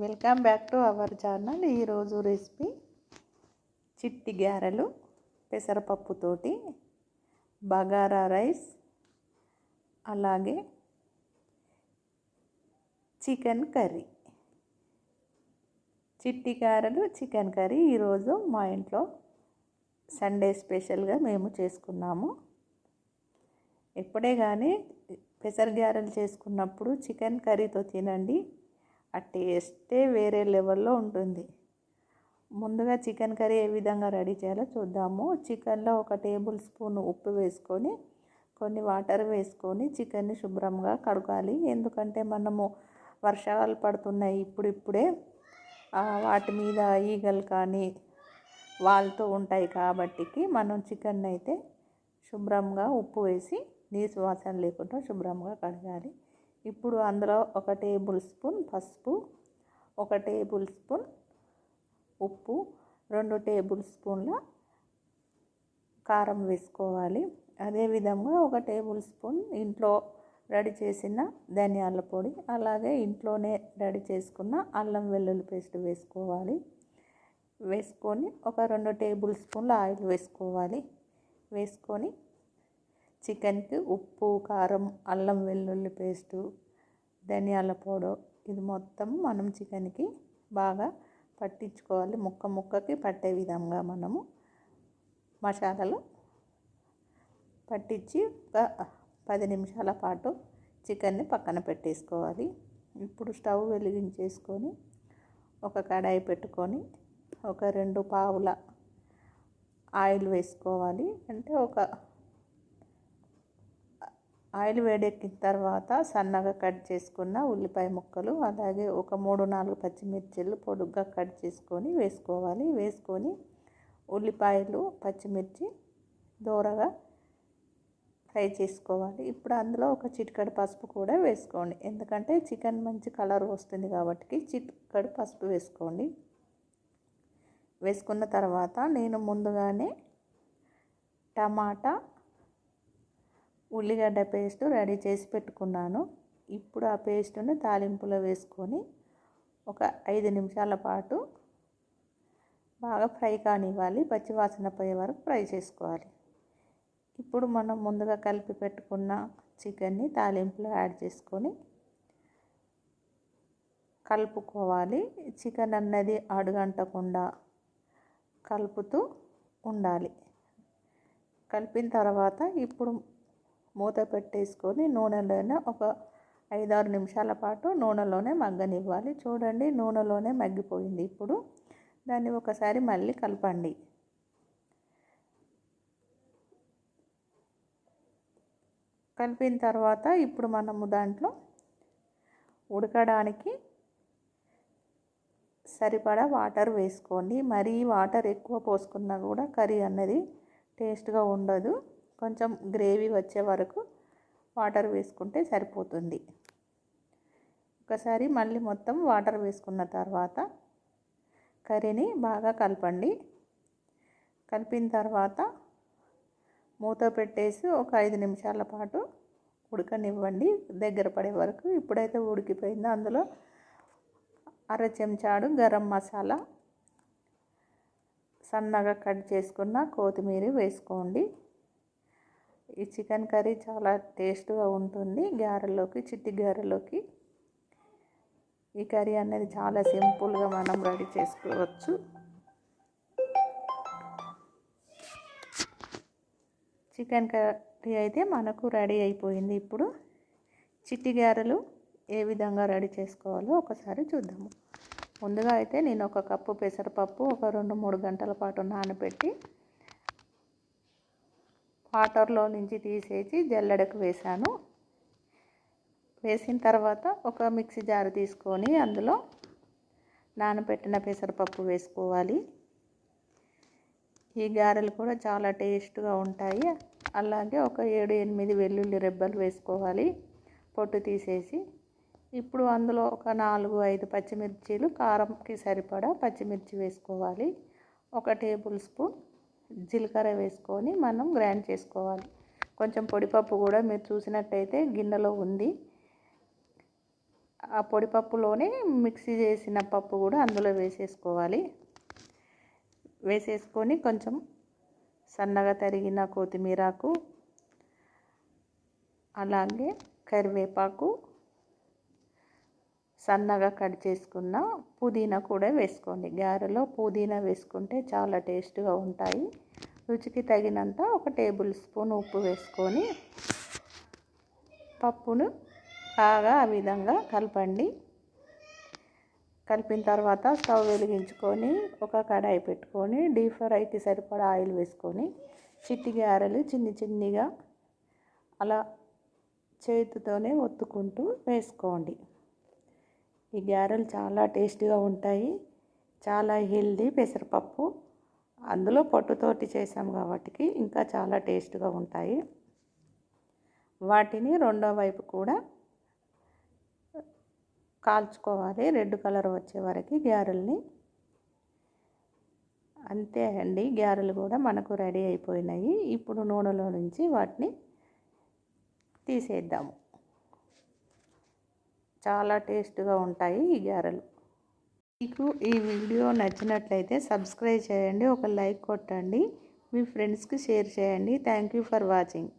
Welcome back to our channel ఈరోజు recipe చిట్టి గారెలు పెసరపప్పుతోటి బగారా రైస్ అలాగే చికెన్ కర్రీ. చిట్టి గారెలు చికెన్ కర్రీ ఈరోజు మా ఇంట్లో సండే స్పెషల్గా మేము చేసుకున్నాము. ఎప్పుడే కానీ పెసర గారెలు చేసుకున్నప్పుడు చికెన్ కర్రీతో తినండి. ఆ టేస్టే వేరే లెవెల్లో ఉంటుంది. ముందుగా చికెన్ కర్రీ ఏ విధంగా రెడీ చేయాలో చూద్దాము. చికెన్లో ఒక టేబుల్ స్పూన్ ఉప్పు వేసుకొని కొన్ని వాటర్ వేసుకొని చికెన్ని శుభ్రంగా కడగాలి. ఎందుకంటే మనము వర్షాలు పడుతున్నాయి ఇప్పుడిప్పుడే. వాటి మీద ఈగలు కానీ వాళ్తూ ఉంటాయి కాబట్టికి మనం చికెన్ అయితే శుభ్రంగా ఉప్పు వేసి నీసు వాసన లేకుండా శుభ్రంగా కడగాలి. ఇప్పుడు అందులో ఒక టేబుల్ స్పూన్ పసుపు ఒక టేబుల్ స్పూన్ ఉప్పు రెండు టేబుల్ స్పూన్ల కారం వేసుకోవాలి. అదేవిధంగా ఒక టేబుల్ స్పూన్ ఇంట్లో రెడీ చేసిన ధనియాల పొడి అలాగే ఇంట్లోనే రెడీ చేసుకున్న అల్లం వెల్లుల్లి పేస్ట్ వేసుకోవాలి. వేసుకొని ఒక రెండు టేబుల్ స్పూన్ల ఆయిల్ వేసుకోవాలి. వేసుకొని చికెన్కి ఉప్పు కారం అల్లం వెల్లుల్లి పేస్టు ధనియాల పౌడర్. ఇది మొత్తం మనం చికెన్కి బాగా పట్టించుకోవాలి. ముక్క ముక్కకి పట్టే విధంగా మనము మసాలాలు పట్టించి ఒక పది నిమిషాల పాటు చికెన్ని పక్కన పెట్టేసుకోవాలి. ఇప్పుడు స్టవ్ వెలిగించేసుకొని ఒక కడాయి పెట్టుకొని ఒక రెండు పావుల ఆయిల్ వేసుకోవాలి. అంటే ఒక ఆయిల్ వేడెక్కిన తర్వాత సన్నగా కట్ చేసుకున్న ఉల్లిపాయ ముక్కలు అలాగే ఒక మూడు నాలుగు పచ్చిమిర్చిలు పొడుగ్గా కట్ చేసుకొని వేసుకోవాలి. వేసుకొని ఉల్లిపాయలు పచ్చిమిర్చి దూరగా ఫ్రై చేసుకోవాలి. ఇప్పుడు అందులో ఒక చిటికడు పసుపు కూడా వేసుకోండి. ఎందుకంటే చికెన్ మంచి కలర్ వస్తుంది కాబట్టి చిటికడు పసుపు వేసుకోండి. వేసుకున్న తర్వాత నేను ముందుగానే టమాటా ఉల్లిగడ్డ పేస్ట్ రెడీ చేసి పెట్టుకున్నాను. ఇప్పుడు ఆ పేస్ట్ని తాలింపులో వేసుకొని ఒక ఐదు నిమిషాల పాటు బాగా ఫ్రై కానివ్వాలి పచ్చివాసన పోయే వరకు ఫ్రై చేసుకోవాలి. ఇప్పుడు మనం ముందుగా కలిపి పెట్టుకున్న చికెన్ని తాలింపులో యాడ్ చేసుకొని కలుపుకోవాలి. చికెన్ అన్నది అడుగంటకుండా కలుపుతూ ఉండాలి. కలిపిన తర్వాత ఇప్పుడు మూత పెట్టేసుకొని నూనెలోనే ఒక ఐదారు నిమిషాల పాటు నూనెలోనే మగ్గనివ్వాలి. చూడండి నూనెలోనే మగ్గిపోయింది ఇప్పుడు. దాన్ని ఒకసారి మళ్ళీ కలపండి. కలిపిన తర్వాత ఇప్పుడు మనము దాంట్లో ఉడకడానికి సరిపడా వాటర్ వేసుకోండి. మరీ వాటర్ ఎక్కువ పోసుకున్నా కూడా కర్రీ అన్నది టేస్ట్గా ఉండదు. కొంచెం గ్రేవీ వచ్చే వరకు వాటర్ వేసుకుంటే సరిపోతుంది. ఒకసారి మళ్ళీ మొత్తం వాటర్ వేసుకున్న తర్వాత కర్రీని బాగా కలపండి. కలిపిన తర్వాత మూత పెట్టేసి ఒక ఐదు నిమిషాల పాటు ఉడకనివ్వండి. దగ్గర పడే వరకు ఇప్పుడైతే ఉడికిపోయిందో అందులో అర చెంచాడు గరం మసాలా సన్నగా కట్ చేసుకున్న కొత్తిమీర వేసుకోండి. ఈ చికెన్ కర్రీ చాలా టేస్ట్గా ఉంటుంది గారెలోకి చిట్టి గారెలోకి ఈ కర్రీ అనేది చాలా సింపుల్గా మనం రెడీ చేసుకోవచ్చు. చికెన్ కర్రీ అయితే మనకు రెడీ అయిపోయింది ఇప్పుడు. చిట్టి గారెలు ఏ విధంగా రెడీ చేసుకోవాలో ఒకసారి చూద్దాము. ముందుగా అయితే నేను ఒక కప్పు పెసరపప్పు ఒక రెండు మూడు గంటల పాటు నానబెట్టి వాటర్లో నుంచి తీసేసి జల్లెడకు వేసాను వేసిన తర్వాత ఒక మిక్సీ జారు తీసుకొని అందులో నానబెట్టిన పెసరపప్పు వేసుకోవాలి. ఈ గారెలు కూడా చాలా టేస్ట్గా ఉంటాయి. అలాగే ఒక ఏడు ఎనిమిది వెల్లుల్లి రెబ్బలు వేసుకోవాలి. పొట్టు తీసేసి ఇప్పుడు అందులో ఒక నాలుగు ఐదు పచ్చిమిర్చీలు కారంకి సరిపడా పచ్చిమిర్చి వేసుకోవాలి. ఒక టేబుల్ స్పూన్ జీలకర్ర వేసుకొని మనం గ్రైండ్ చేసుకోవాలి. కొంచెం పొడిపప్పు కూడా మీరు చూసినట్టయితే గిన్నెలో ఉంది. ఆ పొడిపప్పులోనే మిక్సీ చేసిన పప్పు కూడా అందులో వేసేసుకోవాలి. వేసేసుకొని కొంచెం సన్నగా తరిగిన కొత్తిమీరాకు అలాగే కరివేపాకు సన్నగా కట్ చేసుకున్న పుదీనా కూడా వేసుకోండి. గారెలో పుదీనా వేసుకుంటే చాలా టేస్ట్గా ఉంటాయి. రుచికి తగినంత ఒక టేబుల్ స్పూన్ ఉప్పు వేసుకొని పప్పును బాగా ఆ విధంగా కలపండి. కలిపిన తర్వాత స్టవ్ వెలిగించుకొని ఒక కడాయి పెట్టుకొని డీప్ ఫ్రైకి సరిపడా ఆయిల్ వేసుకొని చిట్టి గారెలు చిన్ని చిన్నిగా అలా చేతితోనే ఒత్తుకుంటూ వేసుకోండి. ఈ గారెలు చాలా టేస్టీగా ఉంటాయి. చాలా హెల్దీ పెసరపప్పు. అందులో పొట్టుతోటి చేసాం కాబట్టి ఇంకా చాలా టేస్ట్గా ఉంటాయి. వాటిని రెండో వైపు కూడా కాల్చుకోవాలి. రెడ్ కలర్ వచ్చే వరకు గ్యారెల్ని అంతే అండి. గ్యారెలు కూడా మనకు రెడీ అయిపోయినాయి. ఇప్పుడు నూనెలో నుంచి వాటిని తీసేద్దాము. చాలా టేస్ట్గా ఉంటాయి ఈ గారెలు. మీకు ఈ వీడియో నచ్చినట్లయితే సబ్స్క్రైబ్ చేయండి ఒక లైక్ కొట్టండి మీ ఫ్రెండ్స్కి షేర్ చేయండి. Thank you for watching.